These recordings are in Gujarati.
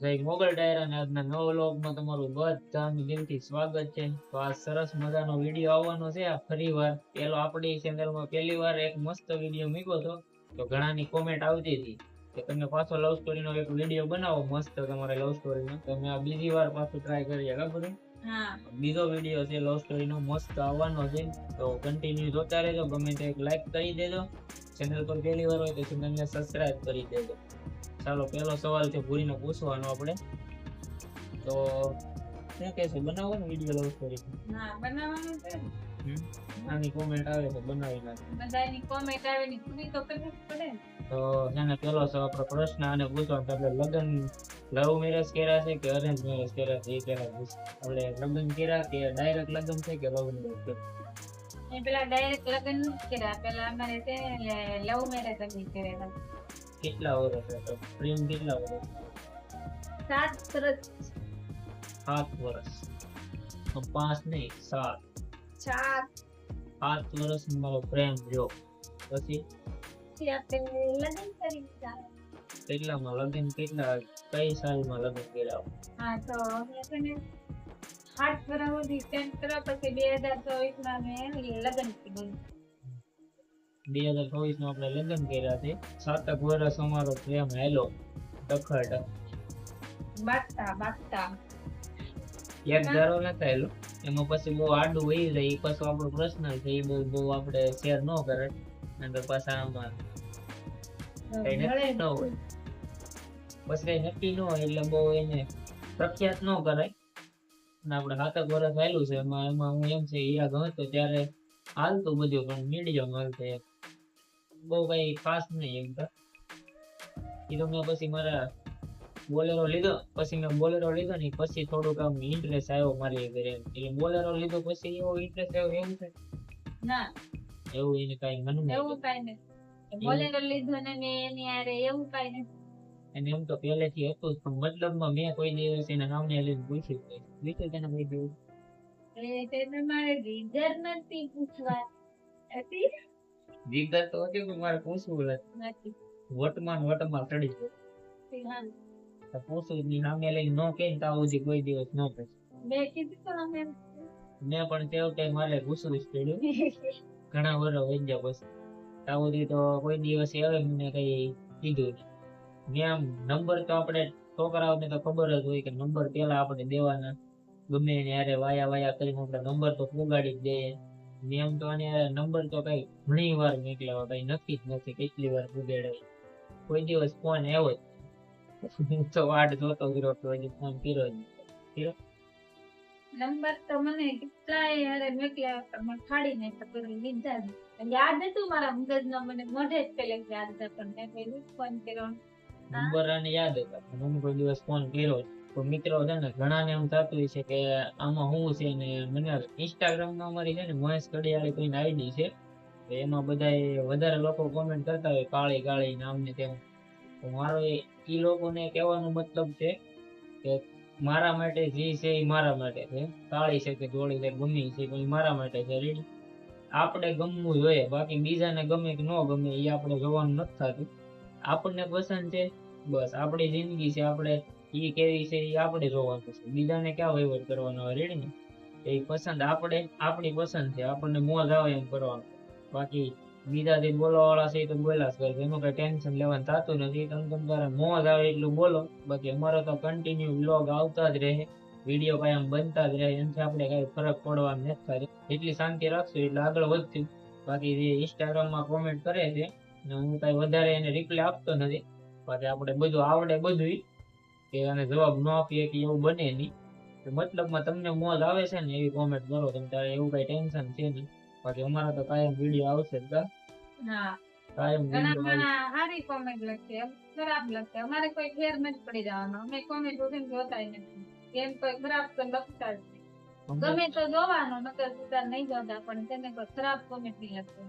જય મોગલ ડાયરા અને આજના નવા વ્લોગમાં તમારું બધાનું દિલથી સ્વાગત છે. તો આ સરસ મજાનો વીડિયો આવવાનો છે. આ ફરી વાર પેલો આપણી ચેનલમાં પહેલી વાર એક મસ્ત વીડિયો મૂક્યો હતો. તો ઘણાની કોમેન્ટ આવતી હતી કે તમે પાછો લવ સ્ટોરીનો એક વીડિયો બનાવો મસ્ત તમારે લવ સ્ટોરીનો નો. તમે આ બીજી વાર પાછું ટ્રાય કરીએ ખબર બીજો વીડિયો છે લવ સ્ટોરીનો મસ્ત આવવાનો છે. તો કન્ટિન્યુ જોતા રહેજો ગમે તે એક લાઈક કરી દેજો. ચેનલ પર પહેલી વાર હોય તો ચેનલને સબસ્ક્રાઇબ કરી દેજો. ચાલો પહેલો સવાલ છે ભૂરીને પૂછવાનો આપણે. તો શું કહેશે બનાવો ને વીડિયો લવ સ્ટોરી ના બનાવવાનું છે આની કોમેન્ટ આવે તો બનાવી નાખે. બધાની કોમેન્ટ આવે ની પૂરી તો કરવી પડે તો એને પેલો સવાલ આપણો પ્રશ્ન આને પૂછવાનો કે આપણે લગ્ન લવ મેરેજ કર્યા છે કે અરેન્જ મેરેજ કર્યા છે એ પહેલા પૂછ. આપણે લગ્ન કર્યા કે ડાયરેક્ટ લગ્ન છે કે લવ મેરેજ એ પેલા ડાયરેક્ટ લગ્ન કર્યા. પેલા અમારે છે લવ મેરેજ અમે કરેલા કેટલા વર્ષ હતા પ્રેમ કેટલા વર્ષ સાત વર્ષ સાત વર્ષ તો પાંચ નહીં સાત. ચાર. સાત વર્ષ મારો પ્રેમ રહ્યો. પછી? લગ્ન કરી. કેટલામાં? લગ્ન કેટલા? કઈ સાલમાં લગ્ન કર્યા? હા તો અમે આઠ વર્ષ સુધી ટેન્થ કર્યા પછી બે હજાર ચોવીસમાં મેં લગ્ન કીધું બે હજાર ચોવીસમાં આપણે લગ્ન કર્યા છે. સાતક વર્ષ અમારો પ્રેમ હેલો. બાટતા બાટતા એક ધારો નતા હેલો. એમાં પછી બહુ આડું વહી જાય એ પાછું આપણો પ્રશ્ન છે એ બહુ બહુ આપણે શેર ન કરે. અને પાછા આમાં કઈ નક્કી ન હોય. બસ કઈ નક્કી ન હોય એટલે બહુ એને પ્રખ્યાત ન કરાય. અને આપણે સાતક વર્ષ આવેલું છે એમાં એમાં હું એમ છે ઈરા ગમે તો ત્યારે હાલતું બધું પણ મીડિયમ હાલતું એમ બહુ કઈ ખાસ નહીં એમ તો. એ તો મેં પછી મારા બોલેરો લીધો પછી મેં બોલેરો લીધો ને પછી થોડુંક આમ ઇન્ટરેસ્ટ આવ્યો મારી ઘરે. એટલે બોલેરો લીધો પછી એવો ઇન્ટરેસ્ટ આવ્યો એવું છે ના. એવું એને કઈ મનમાં એવું કઈ નહીં. બોલેરો લીધો ને મેં એની આરે એવું કઈ નહીં. અને એમ તો પહેલેથી હતું પણ મતલબમાં મેં કોઈ દિવસ એના નામને લઈને પૂછ્યું. પૂછ્યું તેને કોઈ દિવસ એ તેને મારે રીઝન નથી પૂછવા હતી? જીગર તો હતી પણ મારે પૂછવું નથી વટમાં વટમાં ચડી ગયો. તો પૂછું ની સામે લઈને ન કહે ને ત્યાં સુધી કોઈ દિવસ ન પૂછે મેં કીધું તો અમે મેં પણ તેવું કે મારે ગુસ્સો જ પડ્યું. ઘણા વર્ષ વહી ગયા પછી. સુધી તો કોઈ દિવસ એવે મને કઈ કીધું મેં આમ નંબર તો આપણે છોકરાઓને તો ખબર જ હોય કે નંબર પેલા આપણે દેવાના. ગમે હારે વાયા વાયા કરીને આપણે નંબર તો પુગાડી જ દઈએ. મેં આમ તો અને નંબર તો કઈ ઘણી વાર નીકળ્યા કઈ નક્કી જ નથી કેટલી વાર પુગાડે કોઈ દિવસ ફોન એવો જ તો વાટ જોતો કર્યો તો હજી ફોન કર્યો જ. નંબર તો મને કેટલાય હારે મોકલ્યા પણ મને ફાડી નહીં તો કોઈ લીધા જ. યાદ હતું મારા મગજમાં મને મોઢે જ પેલે યાદ હતા પણ મેં પેલું ફોન કર્યો નંબર અને યાદ હતા પણ હું કોઈ દિવસ ફોન કર્યો જ. મિત્રો છે ને, ઘણાને એમ થતું હોય છે કે આમાં હું છે ને, મને ઇન્સ્ટાગ્રામમાં અમારી છે ને, મહેશ કડિયાળી કરીને આઈડી છે એમાં બધાય વધારે લોકો કોમેન્ટ કરતા હોય, કાળી કાળી નામ ને તેમ. મારો એ લોકોને કહેવાનો મતલબ છે કે મારા માટે જે છે એ મારા માટે છે. કાળી છે કે ધોળી છે, ગમે છે એ મારા માટે છે રેડી આપણે ગમવું જોઈએ, બાકી બીજાને ગમે કે ન ગમે એ આપણે જોવાનું નથી થતું. આપણને પસંદ છે, બસ આપણી જિંદગી છે, આપણે ઈ કેવી છે એ આપણે જોવાનું છે. બીજાને ક્યાં વહીવટ કરવાનો હોય રેડી ને એ પસંદ આપણે, આપણી પસંદ છે. આપણને મોજ આવે એમ કરવાનું. બાકી બીજા જે બોલવાવાળા છે એ તો બોલ્યા જ કરે એનું કઈ ટેન્શન લેવાનું થતું નથી. તમે તમારે મોજ આવે એટલું બોલો. બાકી અમારો તો કન્ટિન્યુ બ્લોગ આવતા જ રહે. વીડિયો કાંઈ આમ બનતા જ રહે. એનાથી આપણે કઈ ફરક પડવાનું નથી થાય. એટલી શાંતિ રાખશું એટલે આગળ વધશું. બાકી જે ઇન્સ્ટાગ્રામમાં કોમેન્ટ કરે છે, ને હું કઈ વધારે એને રિપ્લાય આપતો નથી. બાકી આપણે બધું આવડે બધું કે આને જવાબ ન આપીએ કે એવું બને નહીં. મતલબમાં તમને મોજ આવે છે ને એવી કોમેન્ટ કરો. તમે તારે એવું કઈ ટેન્શન છે નહીં. બાકી અમારા તો કાયમ વીડિયો આવશે જ? હા. કાયમ ઘણા વીડિયો ઘણા સારી કોમેન્ટ લખે. ખરાબ લખે. અમારે કોઈ ફેર નથી પડી જવાનો. અમે કોમેન્ટ ઉઠીને જોતા નથી. કેમ કોઈ ખરાબ તો લખતા જ નહીં. ગમે તો જોવાનો નકર સુધાર નહીં જોતા પણ તેને કોઈ ખરાબ કોમેન્ટ નહીં લખતું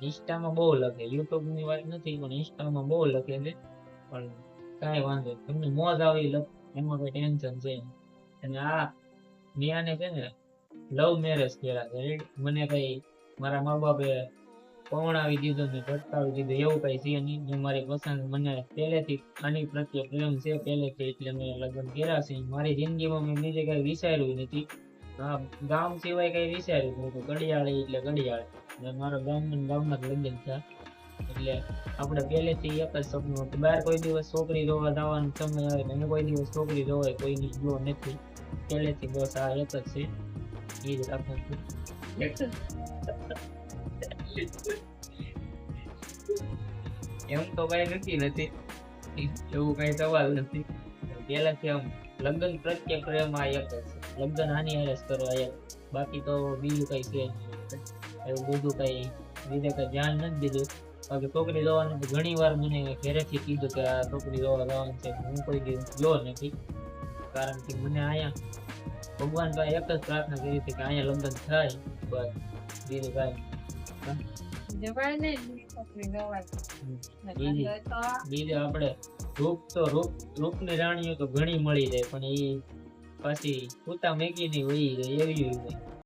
ઇન્સ્ટામાં બહુ લખે. યુટ્યુબની વાત નથી પણ ઇન્સ્ટામાં બહુ લખે છે. પણ કાંઈ વાંધો. તમને મોજ આવી એમાં કોઈ ટેન્શન છે. અને આ મિયાને છે ને લવ મેરેજ કર્યા છે. મને કઈ મારા મા બાપે પવણાવી દીધો ને ભટકાવી દીધો એવું કઈ છે નહીં. ને મારી પસંદ મને પહેલેથી આની પ્રત્યે પ્રેમ છે પહેલેથી. એટલે મેં લગ્ન કર્યા છે. મારી જિંદગીમાં મેં બીજે કઈ વિચાર્યું નથી. ગામ સિવાય કઈ વિચાર્યું નહોતું. ઘડિયાળી એટલે ઘડિયાળ. મારો ને ગામમાં જ લગ્ન થયા. એટલે આપણે પહેલેથી એક જ સપનું હતું. બહાર કોઈ દિવસ છોકરી જોવા જવાનું સમય આવે તો કોઈ દિવસ છોકરી જોવાય કોઈની જો નથી. પહેલેથી બસ આ એક જ છે. એ જ રાખું છું. એમ તો કઈ નથી નથી. એવું કઈ સવાલ નથી. પહેલાથી આમ લગ્ન પ્રત્યે પ્રેમ આ એક જ છે. લગ્ન આની હારે કરવા એક. બાકી તો બીજું કઈ છે એવું બધું કઈ બીજે કઈ ધ્યાન નથી દીધું. બાકી છોકરી જોવાનું તો ઘણી વાર મને ઘરેથી કીધું કે આ છોકરી જોવા જવાનું છે. હું કોઈ દિવસ ગયો નથી. કારણ કે મને અહીંયા ભગવાન પાસે એક જ પ્રાર્થના કરી હતી કે અહીંયા લગ્ન થાય. બસ. બીજું કાંઈ આપણે રૂપ તો રૂપ રૂપની રાણીઓ તો ઘણી મળી જાય પણ એ પાછી પૂતા મેકીને વહી જાય એવી હોય.